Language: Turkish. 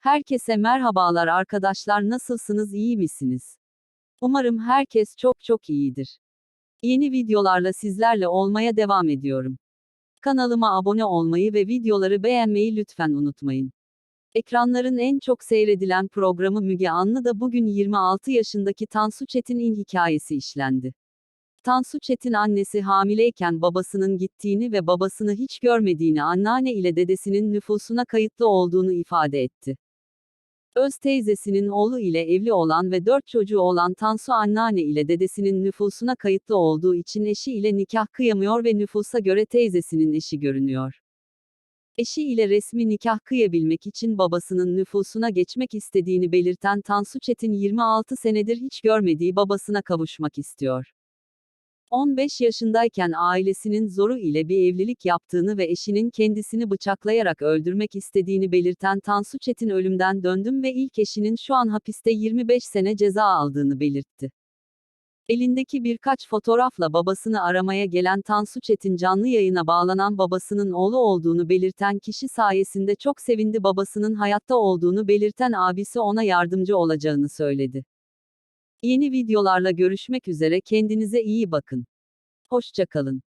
Herkese merhabalar arkadaşlar nasılsınız iyi misiniz? Umarım herkes çok çok iyidir. Yeni videolarla sizlerle olmaya devam ediyorum. Kanalıma abone olmayı ve videoları beğenmeyi lütfen unutmayın. Ekranların en çok seyredilen programı Müge Anlı da bugün 26 yaşındaki Tansu Çetin'in hikayesi işlendi. Tansu Çetin annesi hamileyken babasının gittiğini ve babasını hiç görmediğini anneanne ile dedesinin nüfusuna kayıtlı olduğunu ifade etti. Öz teyzesinin oğlu ile evli olan ve dört çocuğu olan Tansu anneanne ile dedesinin nüfusuna kayıtlı olduğu için eşi ile nikah kıyamıyor ve nüfusa göre teyzesinin eşi görünüyor. Eşi ile resmi nikah kıyabilmek için babasının nüfusuna geçmek istediğini belirten Tansu Çetin 26 senedir hiç görmediği babasına kavuşmak istiyor. 15 yaşındayken ailesinin zoru ile bir evlilik yaptığını ve eşinin kendisini bıçaklayarak öldürmek istediğini belirten Tansu Çetin ölümden döndüm ve ilk eşinin şu an hapiste 25 sene ceza aldığını belirtti. Elindeki birkaç fotoğrafla babasını aramaya gelen Tansu Çetin canlı yayına bağlanan babasının oğlu olduğunu belirten kişi sayesinde çok sevindi babasının hayatta olduğunu belirten abisi ona yardımcı olacağını söyledi. Yeni videolarla görüşmek üzere kendinize iyi bakın. Hoşçakalın.